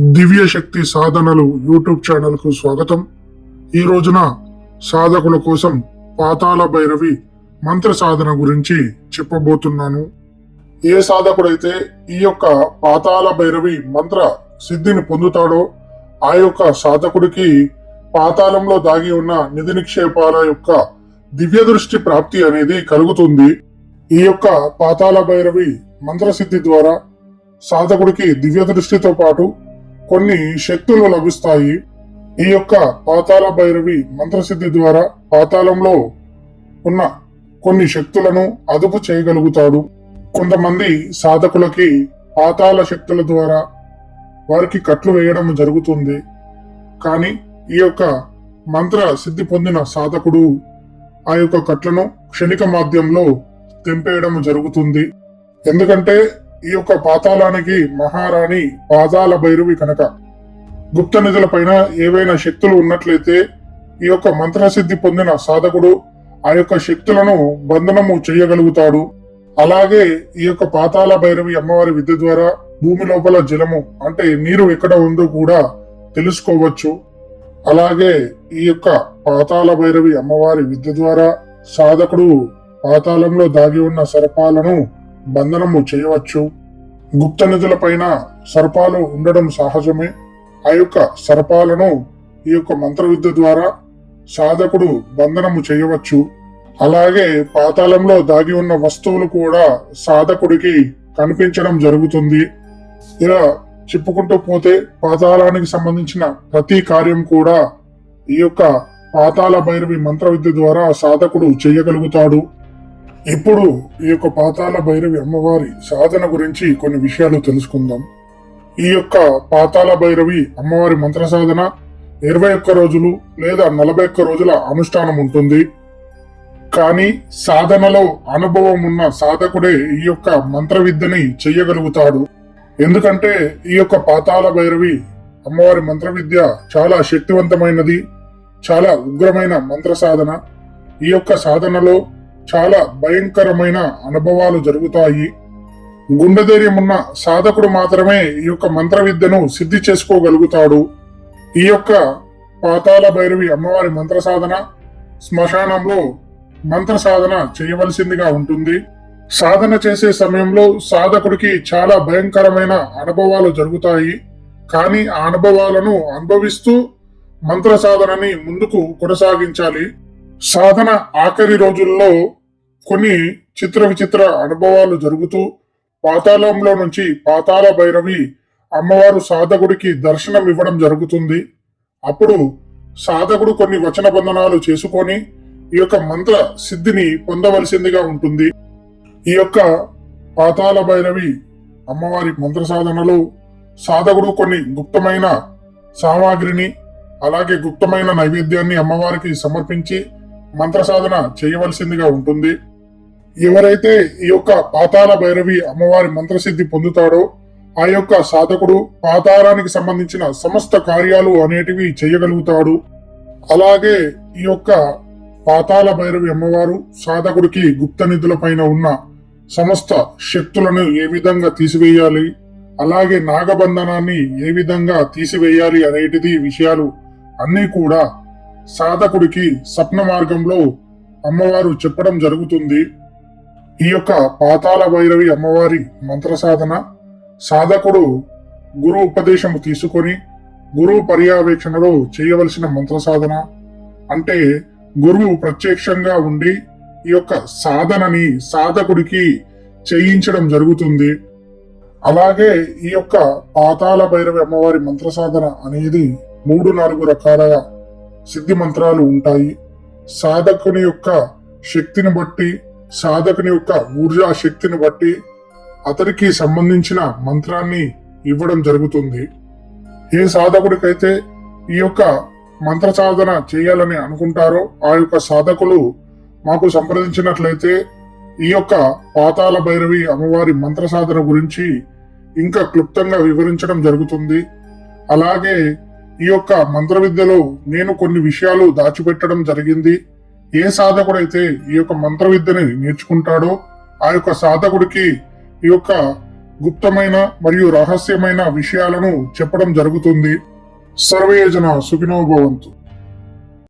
దివ్య శక్తి సాధనలు యూట్యూబ్ ఛానల్కు స్వాగతం. ఈ రోజున సాధకుల కోసం పాతాళ భైరవి మంత్ర సాధన గురించి చెప్పబోతున్నాను. ఏ సాధకుడైతే ఈ యొక్క పాతాళ భైరవి మంత్ర సిద్ధిని పొందుతాడో ఆ యొక్క సాధకుడికి పాతాళంలో దాగి ఉన్న నిధి నిక్షేపాల యొక్క దివ్య దృష్టి ప్రాప్తి అనేది కలుగుతుంది. ఈ యొక్క పాతాళ భైరవి మంత్రసిద్ధి ద్వారా సాధకుడికి దివ్య దృష్టితో పాటు కొన్ని శక్తులు లభిస్తాయి. ఈ యొక్క పాతాళ భైరవి మంత్రసిద్ధి ద్వారా పాతాళంలో ఉన్న కొన్ని శక్తులను అదుపు చేయగలుగుతాడు. కొంతమంది సాధకులకి పాతాళ శక్తుల ద్వారా వారికి కట్లు వేయడం జరుగుతుంది. కానీ ఈ యొక్క మంత్ర సిద్ధి పొందిన సాధకుడు ఆ యొక్క కట్లను క్షణిక మాధ్యంలో తెంపేయడం జరుగుతుంది. ఎందుకంటే ఈ యొక్క పాతాళానికి మహారాణి పాదాల భైరవి కనుక. గుప్త నిధుల పైన ఏవైనా శక్తులు ఉన్నట్లయితే ఈ యొక్క మంత్రసిద్ధి పొందిన సాధకుడు ఆ యొక్క శక్తులను బంధనము చేయగలుగుతాడు. అలాగే ఈ యొక్క పాతాళ భైరవి అమ్మవారి విద్య ద్వారా భూమి లోపల జలము అంటే నీరు ఎక్కడ ఉందో కూడా తెలుసుకోవచ్చు. అలాగే ఈ యొక్క పాతాళ భైరవి అమ్మవారి విద్య ద్వారా సాధకుడు పాతాళంలో దాగి ఉన్న సర్పాలను బంధనము చేయవచ్చు. గుప్త నిధులపైన సర్పాలు ఉండడం సహజమే. ఆ యొక్క సర్పాలను ఈ యొక్క మంత్ర విద్య ద్వారా సాధకుడు బంధనము చేయవచ్చు. అలాగే పాతాళంలో దాగి ఉన్న వస్తువులు కూడా సాధకుడికి కనిపించడం జరుగుతుంది. ఇలా చెప్పుకుంటూ పోతే పాతాళానికి సంబంధించిన ప్రతి కార్యం కూడా ఈ యొక్క పాతాళ భైరవి మంత్ర విద్య ద్వారా సాధకుడు చేయగలుగుతాడు. ఇప్పుడు ఈ యొక్క పాతాల భైరవి అమ్మవారి సాధన గురించి కొన్ని విషయాలు తెలుసుకుందాం. ఈ యొక్క పాతాల భైరవి అమ్మవారి మంత్ర సాధన ఇరవై ఒక్క రోజులు లేదా నలభై ఒక్క రోజుల అనుష్ఠానం ఉంటుంది. కానీ సాధనలో అనుభవం ఉన్న సాధకుడే ఈ యొక్క మంత్ర విద్యని చెయ్యగలుగుతాడు. ఎందుకంటే ఈ యొక్క పాతాల భైరవి అమ్మవారి మంత్ర విద్య చాలా శక్తివంతమైనది చాలా ఉగ్రమైన మంత్ర సాధన. ఈ యొక్క సాధనలో చాలా భయంకరమైన అనుభవాలు జరుగుతాయి. గుండె ధైర్యం ఉన్న సాధకుడు మాత్రమే ఈ యొక్క మంత్ర విద్యను సిద్ధి చేసుకోగలుగుతాడు. ఈ యొక్క పాతాళ భైరవి అమ్మవారి మంత్ర సాధన శ్మశానంలో మంత్ర సాధన చేయవలసిందిగా ఉంటుంది. సాధన చేసే సమయంలో సాధకుడికి చాలా భయంకరమైన అనుభవాలు జరుగుతాయి. కానీ ఆ అనుభవాలను అనుభవిస్తూ మంత్ర సాధనని ముందుకు కొనసాగించాలి. సాధన ఆఖరి రోజుల్లో కొన్ని చిత్ర విచిత్ర అనుభవాలు జరుగుతూ పాతాళంలో నుంచి పాతాళ భైరవి అమ్మవారు సాధకుడికి దర్శనం ఇవ్వడం జరుగుతుంది. అప్పుడు సాధకుడు కొన్ని వచన బంధనాలు చేసుకొని ఈ యొక్క మంత్ర సిద్ధిని పొందవలసిందిగా ఉంటుంది. ఈ యొక్క పాతాళ భైరవి అమ్మవారి మంత్ర సాధనలో సాధకుడు కొన్ని గుప్తమైన సామాగ్రిని అలాగే గుప్తమైన నైవేద్యాన్ని అమ్మవారికి సమర్పించి మంత్ర సాధన చేయవలసిందిగా ఉంటుంది. ఎవరైతే ఈ యొక్క పాతాళ భైరవి అమ్మవారి మంత్రసిద్ధి పొందుతాడో ఆ యొక్క సాధకుడు పాతాళానికి సంబంధించిన సమస్త కార్యాలు అనేటివి చేయగలుగుతాడు. అలాగే ఈ యొక్క పాతాళ భైరవి అమ్మవారు సాధకుడికి గుప్త నిధుల పైన ఉన్న సమస్త శక్తులను ఏ విధంగా తీసివేయాలి అలాగే నాగబంధనాన్ని ఏ విధంగా తీసివేయాలి అనేటిది విషయాలు అన్నీ కూడా సాధకుడికి స్వప్న మార్గంలో అమ్మవారు చెప్పడం జరుగుతుంది. ఈ యొక్క పాతాళ భైరవి అమ్మవారి మంత్ర సాధన సాధకుడు గురు ఉపదేశము తీసుకొని గురువు పర్యవేక్షణలో చేయవలసిన మంత్ర సాధన అంటే గురువు ప్రత్యక్షంగా ఉండి ఈ యొక్క సాధనని సాధకుడికి చేయించడం జరుగుతుంది. అలాగే ఈ యొక్క పాతాల భైరవి అమ్మవారి మంత్ర సాధన అనేది మూడు నాలుగు రకాల సిద్ధి మంత్రాలు ఉంటాయి. సాధకుని యొక్క శక్తిని బట్టి సాధకుని యొక్క ఊర్జా శక్తిని బట్టి అతనికి సంబంధించిన మంత్రాన్ని ఇవ్వడం జరుగుతుంది. ఏ సాధకుడికైతే ఈ యొక్క మంత్ర సాధన చేయాలని అనుకుంటారో ఆ యొక్క సాధకులు మాకు సంప్రదించినట్లయితే ఈ యొక్క పాతాల భైరవి అమ్మవారి మంత్ర సాధన గురించి ఇంకా క్లుప్తంగా వివరించడం జరుగుతుంది. అలాగే ఈ యొక్క మంత్ర విద్యలో నేను కొన్ని విషయాలు దాచిపెట్టడం జరిగింది. ఏ సాధకుడైతే ఈ యొక్క మంత్ర విద్యని నేర్చుకుంటాడో ఆ యొక్క సాధకుడికి ఈ యొక్క గుప్తమైన మరియు రహస్యమైన విషయాలను చెప్పడం జరుగుతుంది. సర్వేజన సుఖినోభవంతు